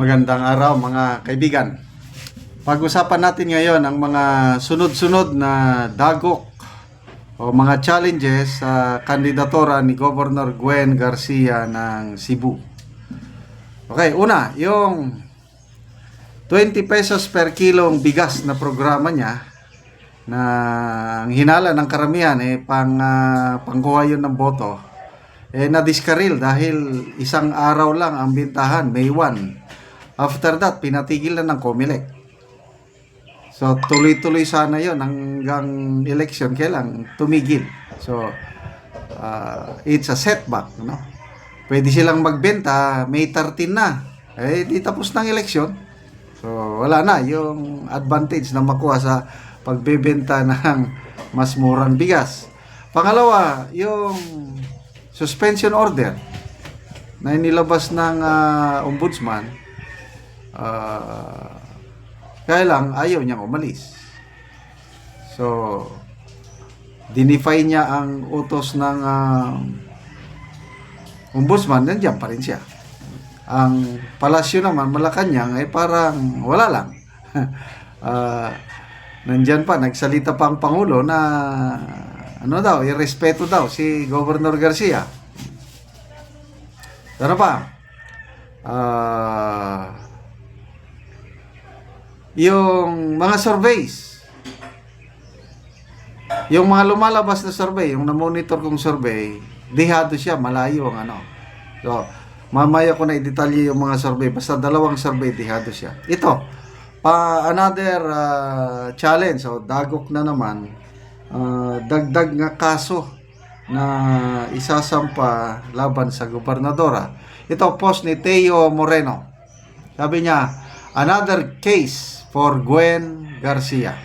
Magandang araw mga kaibigan. Pag-usapan natin ngayon ang mga sunod-sunod na dagok o mga challenges sa kandidatura ni Governor Gwen Garcia ng Cebu. Okay, una, yung 20 pesos per kilong bigas na programa niya na ang hinala ng karamihan eh pang ah, pangkuha yun ng boto eh na-discarril dahil isang araw lang ang bintahan, May 1. After that, pinatigil na ng COMELEC. So, tuloy-tuloy sana yon hanggang election, kailang tumigil. So, uh, it's a setback, no? Pwede silang magbenta, May 13 na. Eh, di tapos ng election. So, wala na yung advantage na makuha sa pagbebenta ng mas murang bigas. Pangalawa, yung suspension order na inilabas ng ah, ombudsman, ah, kaya lang ayaw niyang umalis. So, dinify niya ang utos ng ah, ombudsman, nandiyan pa rin siya. Ang palasyo naman, Malacanang, ay parang wala lang. Ah, nandyan pa, nagsalita pa ang Pangulo na ano daw, irespeto daw si Governor Garcia. Ano pa? Ah, yung mga surveys. Yung mga lumalabas na survey, yung na-monitor kong survey, dihado siya, malayo ang ano. So, mamaya ko na i-detalye yung mga survey. Basta dalawang survey, dihado siya. Ito, pa another ah, challenge, so dagok na naman, ah, dagdag nga kaso na isasampa laban sa gobernadora. Ito, post ni Teo Moreno. Sabi niya, another case for Gwen Garcia.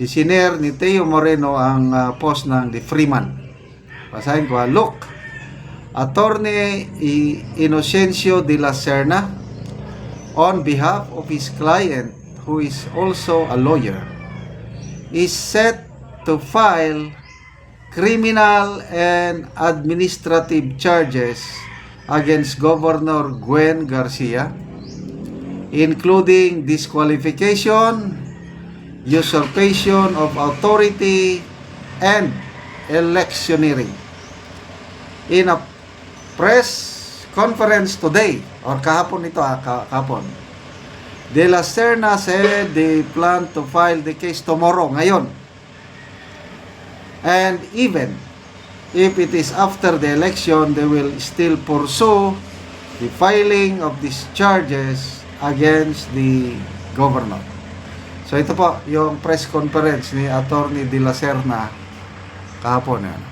Isiner ni Teo Moreno ang ah, post ng The Freeman. Basahin ko, ha. look, Attorney Inocencio de la Serna, on behalf of his client, who is also a lawyer, is set to file criminal and administrative charges against Governor Gwen Garcia, including disqualification, usurpation of authority, and electioneering. In a press conference today, or kahapon ito ah, ka- kahapon, De La Serna said they plan to file the case tomorrow, ngayon. And even if it is after the election, they will still pursue the filing of these charges against the governor. So ito po yung press conference ni Attorney De La Serna kahapon. Yan.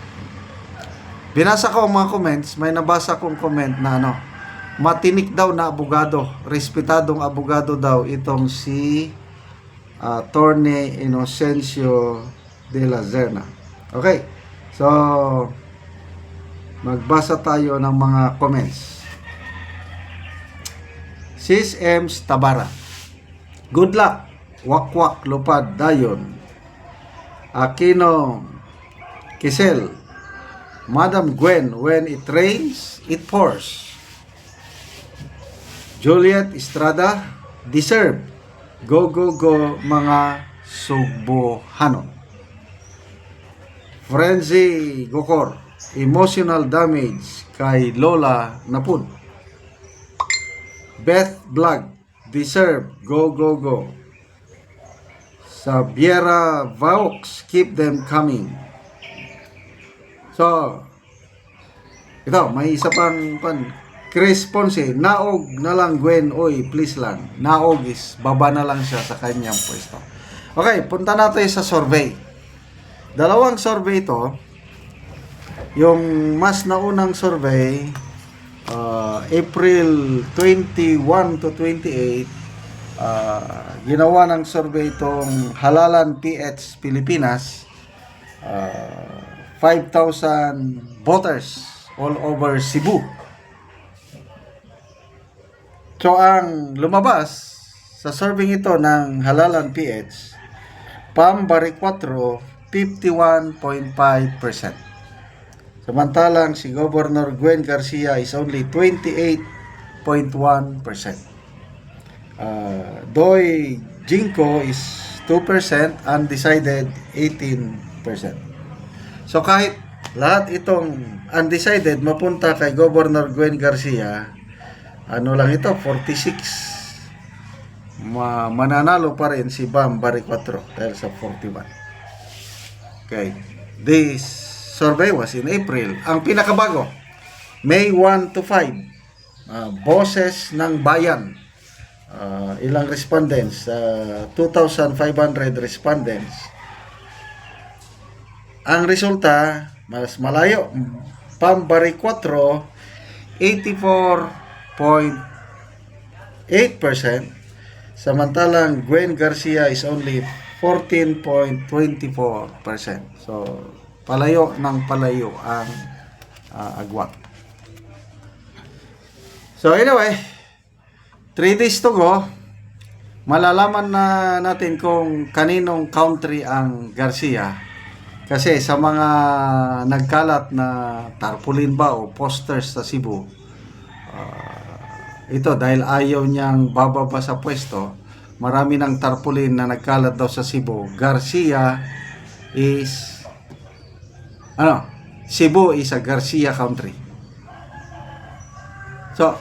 Binasa ko ang mga comments, may nabasa kong comment na ano, matinik daw na abogado, respetadong abogado daw itong si Attorney Inocencio de la Serna. Okay, so magbasa tayo ng mga comments. Sis Ems Tabara. Good luck. Wakwak Lupad Dayon. Aquino Kisel. Madam Gwen, when it rains, it pours. Juliet Estrada, deserve. Go, go, go, mga Sugbohano. Frenzy Gokor, emotional damage kay Lola Napun. Beth Blag, deserve. Go, go, go. Sabiera Vaux, keep them coming. So, ito, may isa pang pan. Chris Ponce, naog na lang Gwen, oy, please lang. Naog is, baba na lang siya sa kanyang pwesto. Okay, punta natin sa survey. Dalawang survey ito. Yung mas naunang survey, uh, April 21 to 28, uh, ginawa ng survey itong Halalan PH Pilipinas. Uh, 5,000 voters all over Cebu. So ang lumabas sa survey ito ng Halalan PH, Pam Bari 4, 51.5%. Samantalang si Governor Gwen Garcia is only 28.1%. Uh, Doy Jinko is 2%, undecided 18%. So kahit lahat itong undecided mapunta kay Governor Gwen Garcia, ano lang ito, 46. Ma mananalo pa rin si Bam Baricuatro dahil sa 41. Okay. This survey was in April. Ang pinakabago, May 1 to 5. Ah, boses ng bayan. Ah, ilang respondents? Ah, 2,500 respondents. Ang resulta, mas malayo. Pambari 4, 84.8%. Samantalang Gwen Garcia is only 14.24%. So, palayo ng palayo ang ah, agwat. So, anyway, 3 days to go. Malalaman na natin kung kaninong country ang Garcia. Kasi sa mga nagkalat na tarpaulin ba o posters sa Cebu, ah, ito dahil ayaw niyang bababa sa pwesto, marami ng tarpaulin na nagkalat daw sa Cebu. Garcia is ano? Cebu is a Garcia country. So,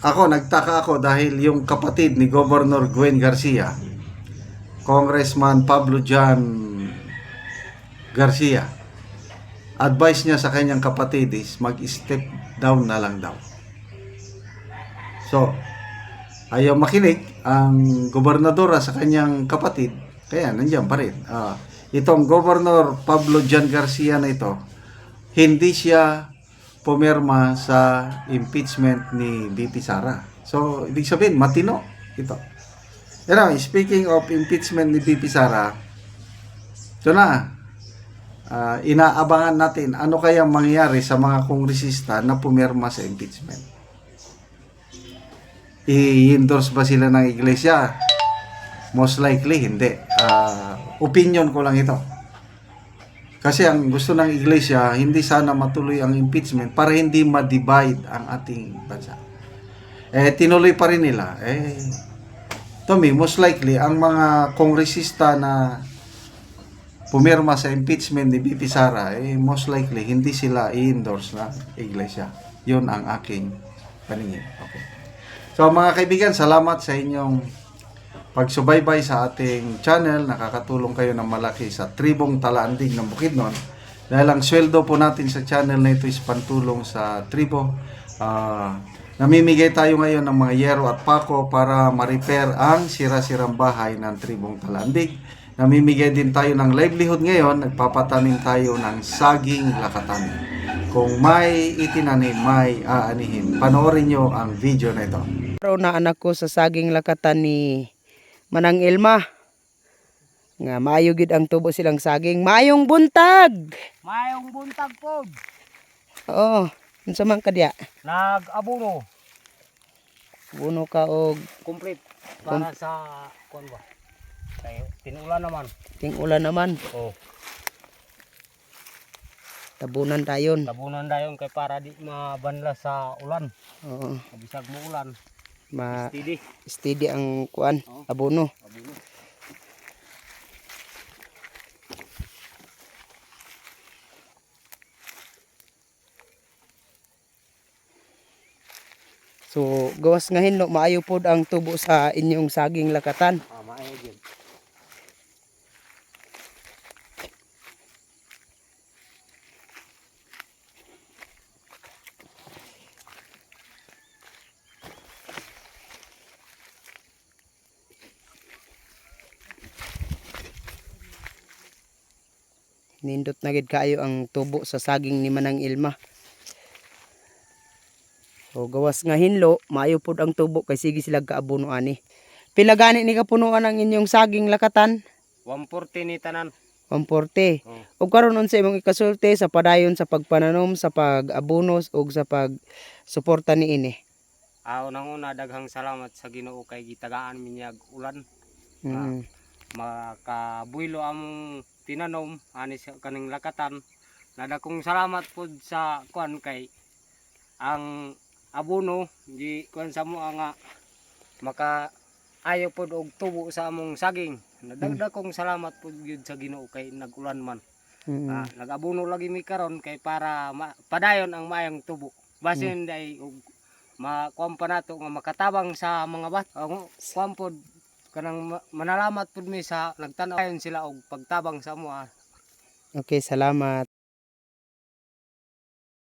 ako nagtaka ako dahil yung kapatid ni Governor Gwen Garcia, Congressman Pablo Jan Garcia, advice niya sa kanyang kapatid is mag-step down na lang daw. So, ayaw makinig ang gobernadora sa kanyang kapatid, kaya nandiyan pa rin. Ah, itong Governor Pablo Jan Garcia na ito, hindi siya pumirma sa impeachment ni BP Sara. So, ibig sabihin, matino ito. You know, speaking of impeachment ni BP Sara, ito na, ah, inaabangan natin ano kaya mangyayari sa mga kongresista na pumirma sa impeachment. I-endorse ba sila ng iglesia? Most likely, hindi. Ah, opinion ko lang ito. Kasi ang gusto ng iglesia, hindi sana matuloy ang impeachment para hindi ma-divide ang ating bansa. Eh, tinuloy pa rin nila. Eh, to most likely, ang mga kongresista na pumirma sa impeachment ni BP Sara, eh, most likely, hindi sila i-endorse na iglesia. Yun ang aking paningin. Okay. So, mga kaibigan, salamat sa inyong pagsubaybay sa ating channel, nakakatulong kayo ng malaki sa tribong talaandig ng Bukidnon. Dahil ang sweldo po natin sa channel na ito is pantulong sa tribo. Ah, namimigay tayo ngayon ng mga yero at pako para ma-repair ang sira-sirang bahay ng tribong talaandig. Namimigay din tayo ng livelihood ngayon, nagpapatanim tayo ng saging lakatan. Kung may itinanim, may aanihin. Panoorin nyo ang video na ito. Araw na anak ko sa saging lakatan ni Manang Ilma. Nga maayo gid ang tubo silang saging. Maayong buntag. Mayong buntag po. Oo, unsa man ka diya? Nag-abuno. Buno ka og Complete. Para sa kuan ba? Kay tinulan naman. ting ulan naman. Oh, Tabunan tayon. tabunan dayon kay para di mabanla sa ulan. Oo, Bisag mo ulan. Ma Steady. steady ang kuan, Oo. abono. Abuno. So, gawas nga hinlo maayo pod ang tubo sa inyong saging lakatan. Ah, maayo gyud. Nindot na gid kaayo ang tubo sa saging ni Manang Ilma. O gawas nga hinlo, maayo pod ang tubo kay sige sila kaabuno ani. Pila gani ni kapunuan ang inyong saging lakatan? 140 ni tanan. 140. Oh. O karon unsa imong ikasulti sa padayon sa pagpananom, sa pag-abonos ug sa pag suporta niini. Ah, unang-una daghang salamat sa Ginoo kay gitagaan minyag ulan. Mm. Makabuylo among tinanom ani sa kaning lakatan. Nada kong salamat pod sa kuan kay ang abono di kuan sa mo nga maka ayo pod og tubo sa among saging. Nadagdag kong salamat pod gyud sa Ginoo kay nagulan man. Mm. Ah, nag-abuno lagi mi karon kay para ma- padayon ang mayang tubo. Basin day og makuan pa nato nga makatabang sa mga bat. Ang kuan pod kanang ma- manalamat pod mi sa nagtan-aw sila og pagtabang sa amo. ah. Okay, salamat.